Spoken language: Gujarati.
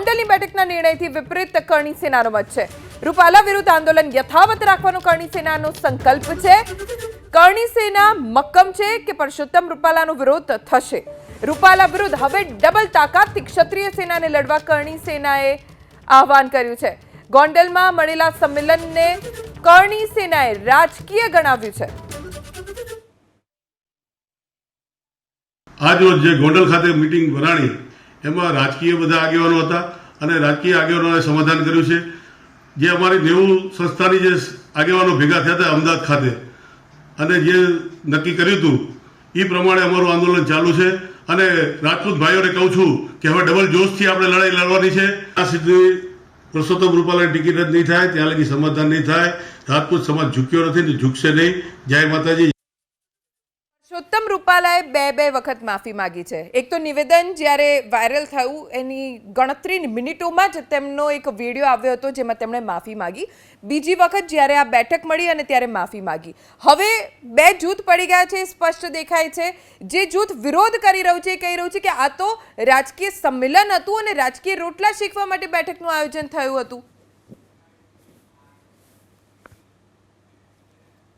ગોંડલની બેઠકના નિર્ણયથી વિપરીત કરણી સેનાનો મત છે. રૂપાલા વિરુદ્ધ આંદોલન યથાવત રાખવાનો કરણી સેનાનો સંકલ્પ છે. કરણી સેના મક્કમ છે કે પરસોત્તમ રૂપાલાનો વિરોધ થશે? રૂપાલા વિરુદ્ધ હવે ડબલ તાકાતથી ક્ષત્રિય સેનાને લડવા કરણી સેનાએ આહવાન કર્યું છે. ગોંડલમાં મળેલા સંમેલનને કરણી સેનાએ રાજકીય ગણાવ્યું છે. આજ રોજ જે ગોંડલ ખાતે મિટિંગ ભરાણી એમાં રાજકીય બધા આગેવાનો હતા અને રાજકીય આગેવાનોએ સમાધાન કર્યું છે. જે અમારી નેવું સંસ્થાની જે આગેવાનો ભેગા થયા હતા અમદાવાદ ખાતે અને જે નક્કી કર્યું હતું એ પ્રમાણે અમારું આંદોલન ચાલુ છે. અને રાજપૂત ભાઈઓને કહું છું કે હવે ડબલ જોશથી આપણે લડાઈ લડવાની છે. આ સુધી પુરુષોત્તમ રૂપાલાની ટિકિટ જ નહીં થાય, ત્યાં લગી સમાધાન નહીં થાય. રાજપૂત સમાજ ઝૂક્યો નથી ને ઝૂકશે નહીં. જય માતાજી. પુરુષોત્તમ રૂપાલાએ બે બે વખત માફી માંગી છે. એક તો નિવેદન જ્યારે વાયરલ થયું, એની ગણતરી મિનિટોમાં જ તેમનો એક વીડિયો આવ્યો હતો જેમાં તેમણે માફી માંગી. બીજી વખત જ્યારે આ બેઠક મળી અને ત્યારે માફી માંગી. હવે બે જૂથ પડી ગયા છે એ સ્પષ્ટ દેખાય છે. જે જૂથ વિરોધ કરી રહ્યું છે એ કહી રહ્યું છે કે આ તો રાજકીય સંમેલન હતું અને રાજકીય રોટલા શીખવા માટે બેઠકનું આયોજન થયું હતું.